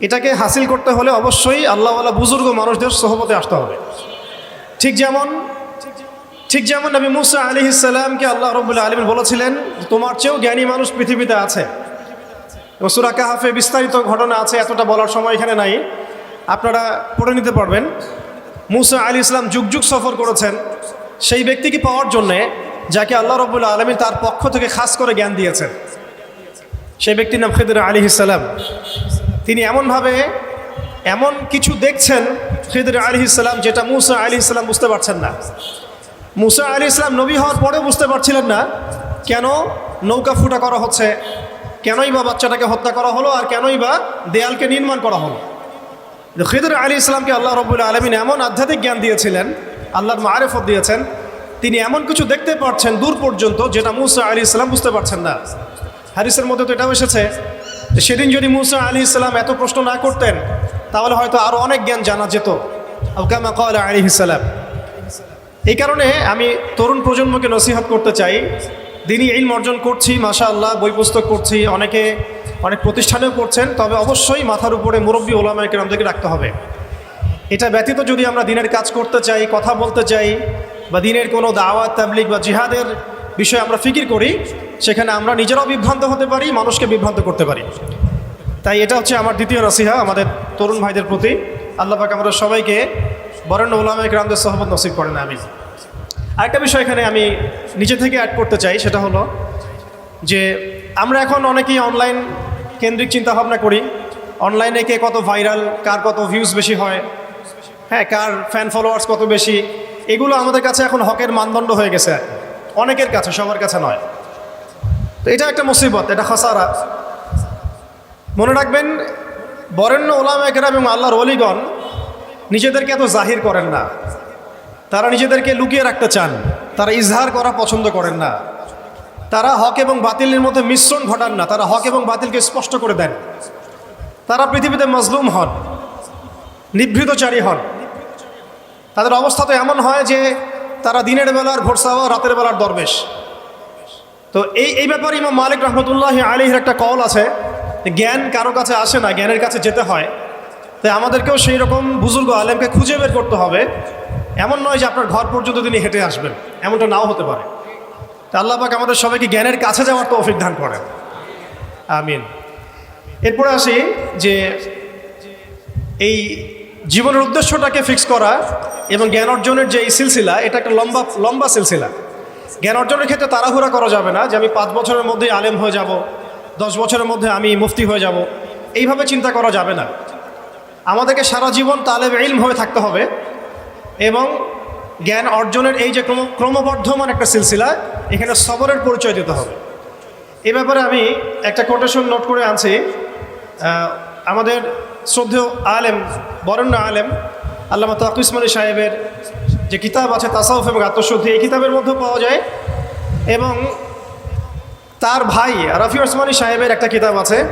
এটাকে হাসিল করতে হলে অবশ্যই আল্লাহওয়ালা বুজুর্গ মানুষদের সহবতে আসতে হবে। ঠিক যেমন ঠিক যেমন নবী মুসা আলি ইসাল্লামকে আল্লাহ রবুল্লা আলমিন বলেছিলেন, তোমার চেয়েও জ্ঞানী মানুষ পৃথিবীতে আছে। এবং সুরা কাহাফে বিস্তারিত ঘটনা আছে, এতটা বলার সময় এখানে নাই। আপনারা পড়ে নিতে পারবেন। মুসা আলী ইসলাম যুগ যুগ সফর করেছেন। সেই ব্যক্তিকে পাওয়ার জন্যে যাকে আল্লাহ রবুল্লা আলমী তার পক্ষ থেকে খাস করে জ্ঞান দিয়েছেন। সেই ব্যক্তির নাম খেদুর আলী ইসাল্লাম তিনি এমনভাবে এমন কিছু দেখছেন, খেদুর আলী ইসলাম যেটা মুসা আলী ইসলাম বুঝতে পারছেন না। মুসা আলী ইসলাম নবী হওয়ার পরেও বুঝতে পারছিলেন না কেন নৌকা ফুটা করা হচ্ছে, কেনই বা বাচ্চাটাকে হত্যা করা হলো আর কেনই বা দেয়ালকে নির্মাণ করা হলো। খিদুর আলী ইসলামকে আল্লাহ রবুল্লা আলমিন এমন আধ্যাত্মিক জ্ঞান দিয়েছিলেন, আল্লাহর মারেফত দিয়েছেন, তিনি এমন কিছু দেখতে পারছেন দূর পর্যন্ত, যেটা মুসা আলী ইসলাম বুঝতে পারছেন না। হারিসের মধ্যে তো এটাও এসেছে সেদিন যদি মুসা আলী ইসলাম এত প্রশ্ন না করতেন, তাহলে হয়তো আরও অনেক জ্ঞান জানা যেত। আবকামা আলী এই কারণে আমি তরুণ প্রজন্মকে নসিহত করতে চাই। দিনই ইলম অর্জন করছি মাশা আল্লাহ বই পুস্তক করছি অনেকে অনেক প্রতিষ্ঠানেও করছেন তবে অবশ্যই মাথার উপরে মুরব্বী ওলামায় কেরামদেরকে রাখতে হবে। এটা ব্যতীত যদি আমরা দিনের কাজ করতে চাই, কথা বলতে চাই, বা দিনের কোনো দাওয়াত তাবলিক বা জিহাদের বিষয়ে আমরা ফিকির করি সেখানে আমরা নিজেরাও বিভ্রান্ত হতে পারি, মানুষকে বিভ্রান্ত করতে পারি। তাই এটা হচ্ছে আমার দ্বিতীয় নসিহা আমাদের তরুণ ভাইদের প্রতি। আল্লাহ পাক আমাদের সবাইকে বরেণ্য ওলামায় গ্রামদের সহবত নসিব করেন আমি আরেকটা বিষয় এখানে আমি নিজে থেকে অ্যাড করতে চাই, সেটা হলো যে আমরা এখন অনেকেই অনলাইন কেন্দ্রিক চিন্তা ভাবনা করি। অনলাইনে কে কত ভাইরাল কার কত ভিউজ বেশি হয় হ্যাঁ কার ফ্যান ফলোয়ার্স কত বেশি, এগুলো আমাদের কাছে এখন হকের মানদণ্ড হয়ে গেছে। অনেকের কাছে, সবার কাছে নয়। তো এটা একটা মুসিবত, এটা খসারা। মনে রাখবেন, বরেণ্য ওলাম একরাম এবং আল্লাহর অলিগণ নিজেদেরকে এত জাহির করেন না। তারা নিজেদেরকে লুকিয়ে রাখতে চান, তারা ইজহার করা পছন্দ করেন না। তারা হক এবং বাতিলের মধ্যে মিশ্রণ ঘটান না, তারা হক এবং বাতিলকে স্পষ্ট করে দেন। তারা পৃথিবীতে মজলুম হন, নিভৃতচারী হন। তাদের অবস্থা তো এমন হয় যে তারা দিনের বেলার ভোরসাওয়া রাতের বেলার দরবেশ। তো এই এই ব্যাপারে ইমাম মালিক রহমতুল্লাহ আলীর একটা কল আছে জ্ঞান কারও কাছে আসে না, জ্ঞানের কাছে যেতে হয়। তাই আমাদেরকেও সেই রকম বুজুর্গ আলেমকে খুঁজে বের করতে হবে। এমন নয় যে আপনার ঘর পর্যন্ত তিনি হেঁটে আসবেন, এমনটা নাও হতে পারে। তা আল্লাহ পাক আমাদের সবাইকে জ্ঞানের কাছে যাওয়ার তো অভিজ্ঞান করেন। আমিন। এরপরে আসি যে এই জীবনের উদ্দেশ্যটাকে ফিক্স করা এবং জ্ঞান অর্জনের যে এই সিলসিলা, এটা একটা লম্বা লম্বা সিলসিলা। জ্ঞান অর্জনের ক্ষেত্রে তাড়াহুড়া করা যাবে না যে আমি পাঁচ বছরের মধ্যে আলেম হয়ে যাব, দশ বছরের মধ্যে আমি মুফতি হয়ে যাব। এইভাবে চিন্তা করা যাবে না। আমাদেরকে সারা জীবন তালেব ইলম হয়ে থাকতে হবে এবং জ্ঞান অর্জনের এই যে ক্রম ক্রমবর্ধমান একটা সিলসিলা, এখানে সবরের পরিচয় দিতে হবে। এ ব্যাপারে আমি একটা কোটেশন নোট করে আনছি। আমাদের শ্রদ্ধেয় আলেম, বরেণ্য আলেম, আল্লামা তাকুসমানী সাহেবের যে কিতাব আছে, তাসাউফ এবং আত্মশুদ্ধি, এই কিতাবের মধ্যে পাওয়া যায়। এবং তার ভাই রাফি ওসমানী সাহেবের একটা কিতাব আছে।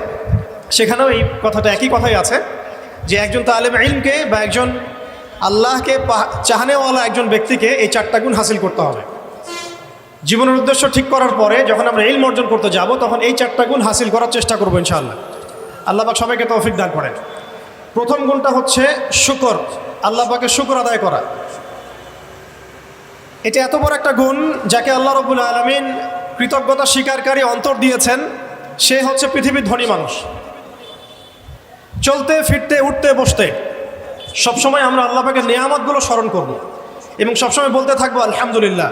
সেখানেও এই কথাটা, একই কথাই আছে, যে একজন তালেম ইলমকে বা একজন আল্লাহকে চাহানেওয়ালা একজন ব্যক্তিকে এই চারটা গুণ হাসিল করতে হবে। জীবনের উদ্দেশ্য ঠিক করার পরে যখন আমরা ইলম অর্জন করতে যাব, তখন এই চারটা গুণ হাসিল করার চেষ্টা করব ইনশাআল্লাহ। আল্লাহ পাক সবাইকে তৌফিক দান করেন। প্রথম গুণটা হচ্ছে শুকর। আল্লাহ পাকে শুকর আদায় করা। এটা এত বড় একটা গুণ যাকে আল্লাহ রবুল আলমিন কৃতজ্ঞতা স্বীকারকারী অন্তর দিয়েছেন, সে হচ্ছে পৃথিবীর ধনী মানুষ। চলতে, ফিরতে, উঠতে, বসতে, সবসময় আমরা আল্লাহ পাকের নিয়ামতগুলো স্মরণ করব এবং সবসময় বলতে থাকব, আলহামদুলিল্লাহ।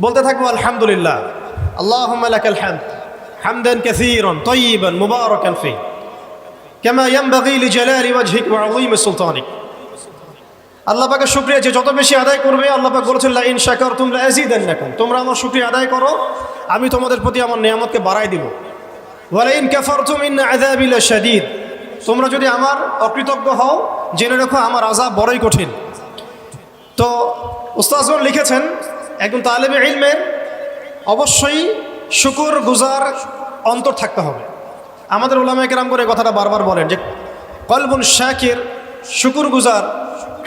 বলতে থাকব, আলহামদুলিল্লাহ। আল্লাহ হ্যামদ হামদান কাসীরান তয়্যিবান মুবারাকান ফি। কামা ইয়ানবাগি লিজালালি ওয়াজহিক ওয়া আযীম সুলতানিক। আল্লাহ পাকের শুক্রিয়া যে যত বেশি আদায় করবে, আল্লাহ পাক বলেছেন, লা ইন শাকারতুম লা আযীদান্নাকুম। তোমরা আমার শুকরিয়া আদায় করো, আমি তোমাদের প্রতি আমার নিয়ামতকে বাড়াই দিব। ওয়ালা ইন কাফারতুম ইন আযাবি লাশাদীদ। তোমরা যদি আমার অকৃতজ্ঞ হও, জেনে রাখো আমার আযাব বড়ই কঠিন। তো উস্তাজগণ লিখেছেন, একজন তালেবে ইলমের, অবশ্যই শুকুর গুজার অন্তর থাকতে হবে। আমাদের ওলামায় কেরাম করে কথাটা বারবার বলেন যে, কলবুন শাকির, শুকুর গুজার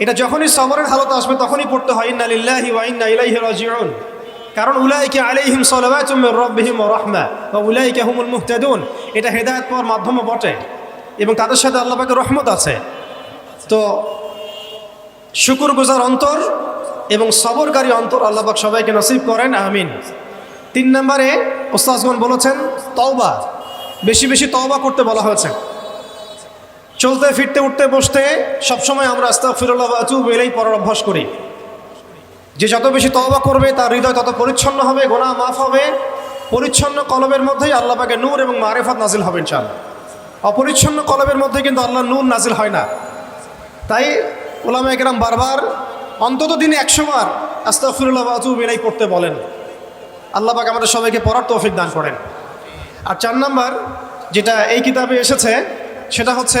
এটা যখনই সবরের হালত আসবে, তখনই পড়তে হয়, ইন্না লিল্লাহি ওয়া ইন্না ইলাইহি রাজিউন। কারণ উলাইকে আলাইহিম সালাওয়াতুম মির রাব্বিহিম ওয়া রাহমা, ওয়া উলাইকা হুমুল মুহতাদুন। এটা হেদায়েত পাওয়ার মাধ্যমও বটে এবং তাদের সাথে আল্লাহ পাকের রহমত আছে। তো শুকুর গুজার অন্তর এবং সবরকারী অন্তর আল্লাহ পাক সবাইকে নসিব করেন, আমিন। তিন নম্বরে ওস্তাজগণ বলেছেন, তওবা। বেশি বেশি তওবা করতে বলা হয়েছে। চলতে, ফিরতে, উঠতে, বসতে সবসময় আমরা আস্তা আস্তাগফিরুল্লাহ আতুব এলেই পড়ার অভ্যাস করি। যে যত বেশি তওবা করবে, তার হৃদয় তত পরিচ্ছন্ন হবে, গোনা মাফ হবে। পরিচ্ছন্ন কলবের মধ্যেই আল্লাহ পাকে নূর এবং মারেফাত নাজিল হবেন চান অপরিচ্ছন্ন কলবের মধ্যে কিন্তু আল্লাহ নূর নাজিল হয় না। তাই ওলামা একরাম বারবার অন্তত দিনে একশো বার আস্তাগফিরুল্লাহ আতুব এলেই পড়তে বলেন। আল্লাহ পাক আমাদের সবাইকে পড়ার তৌফিক দান করেন। আর চার নাম্বার যেটা এই কিতাবে এসেছে, সেটা হচ্ছে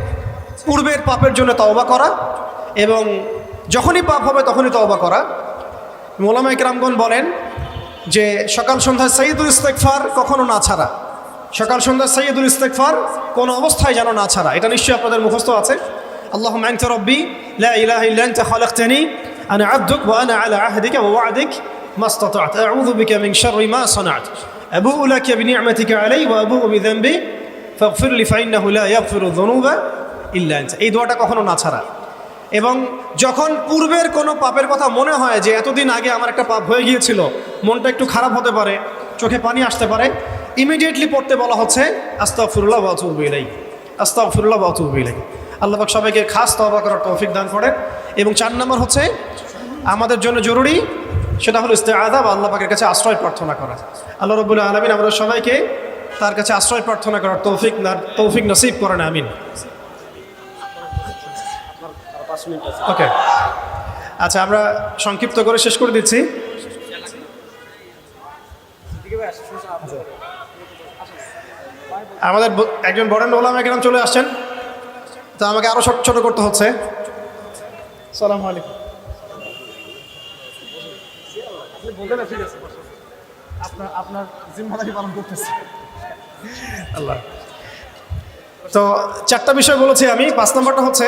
পূর্বের পাপের জন্য তওবা করা এবং যখনই পাপ হবে তখনই তওবা করা। মোলামা ইকরামগণ বলেন যে সকাল সন্ধ্যায় সঈদুল ইস্তেকফার কখনও না ছাড়া। সকাল সন্ধ্যায় সৈয়দুল ইস্তেকফার কোনো অবস্থায় যেন না ছাড়া। এটা নিশ্চয়ই আপনাদের মুখস্থ আছে। আল্লাহ মাইনতে রব্বি লাখানি আনা আব্দুক ওয়া আনা আলা আহদিকা ওয়া আদিক মাস্তাতাত। আউযু বিকা মিন শাররি মা সানাত। আবুউ লাকা বিনি'মাতিকা আলাই ওয়া আবুউ বিযানবি ফাগফির লি ফাইন্নাহু লা ইয়াগফিরু যুনুবা ইল্লা এই দোয়াটা কখনো না ছাড়া। এবং যখন পূর্বের কোনো পাপের কথা মনে হয় যে এতদিন আগে আমার একটা পাপ হয়ে গিয়েছিল, মনটা একটু খারাপ হতে পারে, চোখে পানি আসতে পারে ইমিডিয়েটলি পড়তে বলা হচ্ছে আস্তাফুরুল্লাহ বাতুবিলাই আস্তাফুরুল্লাহ বাতুবিলাই আল্লাহবাক সবাইকে খাস তবা করার তৌফিক দান করেন। এবং চার নম্বর হচ্ছে, আমাদের জন্য জরুরি, সেটা হলো ইস্তে আদাব আল্লাহ পাকের কাছে আশ্রয় প্রার্থনা করা। আল্লাহ রবুল্লাহ আলমিন আমাদের সবাইকে তার কাছে আশ্রয় প্রার্থনা করার তৌফিক তৌফিক নসিব করেন, আমিন। ওকে আচ্ছা আমরা সংক্ষিপ্ত করে শেষ করে দিচ্ছি। আমাদের একজন বরেন ওলাম একরাম চলে আসছেন। তো আমাকে আরও ছোট ছোট করতে হচ্ছে। সালাম আলাইকুম। আপনার আপনার জিম্মাদারি পালন করতেছি। আল্লাহ। তো চারটা বিষয় বলেছি আমি। পাঁচ নম্বরটা হচ্ছে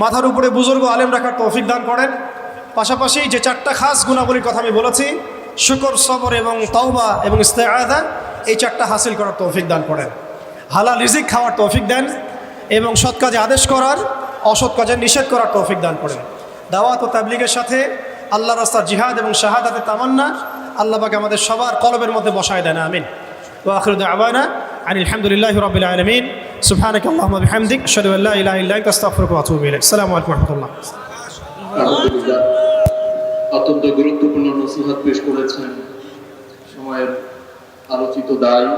মাথার উপরে বুজুর্গ আলেম রাখার তৌফিক দান করেন। পাশাপাশি যে চারটা খাস গুণাবলীর কথা আমি বলেছি, শুকর, সবর এবং তওবা এবং ইস্তেআদা এই চারটা হাসিল করার তৌফিক দান করেন। হালাল রিজিক খাওয়ার তৌফিক দেন এবং সৎ কাজে আদেশ করার, অসৎ কাজে নিষেধ করার তৌফিক দান করেন। দাওয়াত ও তাবলিগের সাথে আল্লাহ রাস্তা জিহাদ এবং শাহাদাতে তামান্না আল্লাহকে আমাদের সবার কলবের মধ্যে বসায় দেন, আমিন। ওয়াখরুদ আবায়না আনিল হামদুলিল্লাহ রবিল আলমিন। سبحانك اللهم وبحمدك اشهد ان لا اله الا انت استغفرك واتوب اليك السلام عليكم ورحمه الله অত্যন্ত গুরুত্বপূর্ণ নসিহত পেশ করেছেন সময়ের আলোচিত দায়